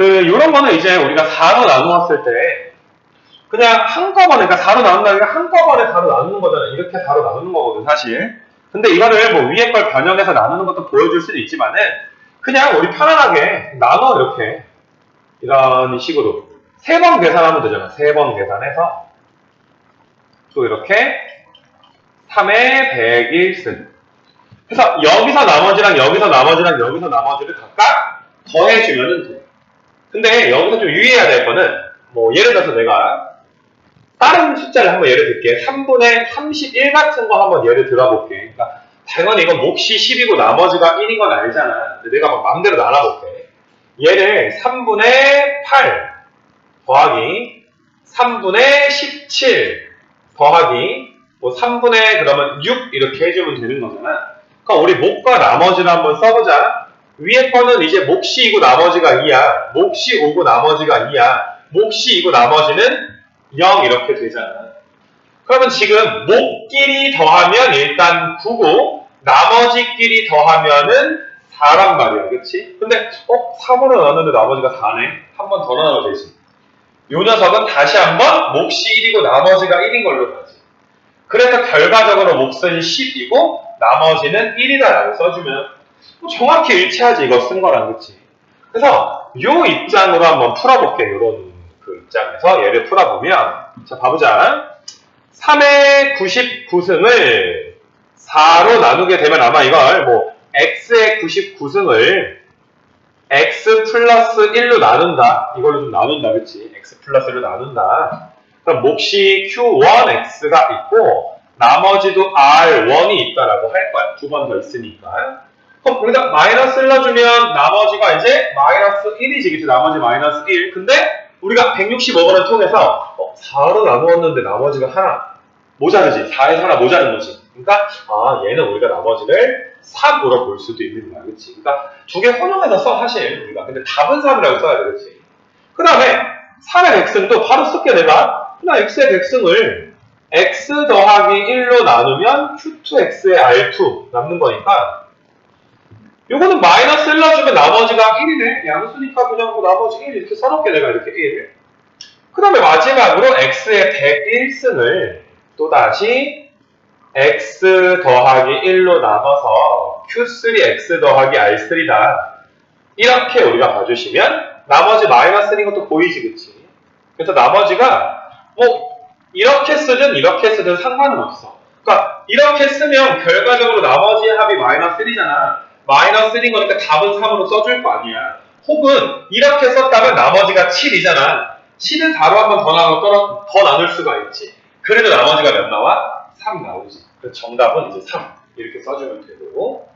그 요런 거는 이제 우리가 4로 나누었을 때 그냥 한꺼번에 그러니까 4로 나눈다는 게 한꺼번에 4로 나누는 거잖아. 이렇게 4로 나누는 거거든 사실. 근데 이거를 뭐 위에 걸 변형해서 나누는 것도 보여줄 수도 있지만은 그냥 우리 편안하게 나눠 이렇게 이런 식으로 세 번 계산하면 되잖아. 세 번 계산해서 또 이렇게 3의 101승 그래서 여기서 나머지랑 여기서 나머지랑 여기서 나머지를 각각 더해주면 돼. 근데 여기서 좀 유의해야 될 거는 뭐 예를 들어서 내가 다른 숫자를 한번 예를 들게 3분의 31 같은 거 한번 예를 들어볼게. 그러니까 당연히 이건 몫이 10이고 나머지가 1인 건 알잖아. 근데 내가 막 마음대로 나눠볼게. 얘를 3분의 8 더하기 3분의 17 더하기 뭐 3분의 그러면 6 이렇게 해주면 되는 거잖아. 그럼 우리 몫과 나머지를 한번 써보자. 위에 거는 이제 몫이 2고 나머지가 2야. 몫이 5고 나머지가 2야. 몫이 2고 나머지는 0 이렇게 되잖아. 그러면 지금 몫끼리 더하면 일단 9고 나머지끼리 더하면은 4란 말이야. 그치? 근데 어? 3으로 나눴는데 나머지가 4네. 한 번 더 나눠도 되지. 요 녀석은 다시 한번 몫이 1이고 나머지가 1인 걸로 가지. 그래서 결과적으로 몫은 10이고 나머지는 1이다라고 써주면 뭐 정확히 일치하지 이거 쓴 거랑 그치? 그래서 요 입장으로 한번 풀어볼게 요런 그 입장에서. 얘를 풀어보면 자 봐보자. 3의 99승을 4로 나누게 되면 아마 이걸 뭐 x의 99승을 x 플러스 1로 나눈다. 이걸로 좀 나눈다 그치? x 플러스 1로 나눈다. 그럼 몫이 q1x가 있고 나머지도 r1이 있다라고 할 거야. 두 번 더 있으니까 그럼 여기다 마이너스를 넣어주면 나머지가 이제 마이너스 1이지 그치? 나머지 마이너스 1 근데 우리가 165번을 통해서 어, 4로 나누었는데 나머지가 하나. 모자르지? 4에서 하나 모자른 거지. 그러니까 아 얘는 우리가 나머지를 3으로 볼 수도 있는 거야. 그치? 그러니까 두 개 혼용해서 써 사실. 우리가 근데 답은 3이라고 써야 되겠지 그 다음에 3의 백승도 바로 쓸게 내가. 그냥 x의 백승을 x 더하기 1로 나누면 q2x의 r2 남는 거니까 요거는 마이너스 1 넣어주면 나머지가 1이네 양수니까 그냥 뭐 나머지 1 이렇게 써놓게 내가 이렇게 1. 그 다음에 마지막으로 x의 101승을 또다시 x 더하기 1로 나눠서 q3x 더하기 r3다. 이렇게 우리가 봐주시면 나머지 마이너스 1인 것도 보이지 그치? 그래서 나머지가 뭐 이렇게 쓰든 이렇게 쓰든 상관은 없어. 그러니까 이렇게 쓰면 결과적으로 나머지의 합이 마이너스 1이잖아. 마이너스 1인 거니까 답은 3으로 써줄 거 아니야. 혹은 이렇게 썼다면 나머지가 7이잖아. 7은 4로 한 번 더 나눠 더 나눌 수가 있지. 그래도 나머지가 몇 나와? 3 나오지. 그래서 정답은 이제 3 이렇게 써주면 되고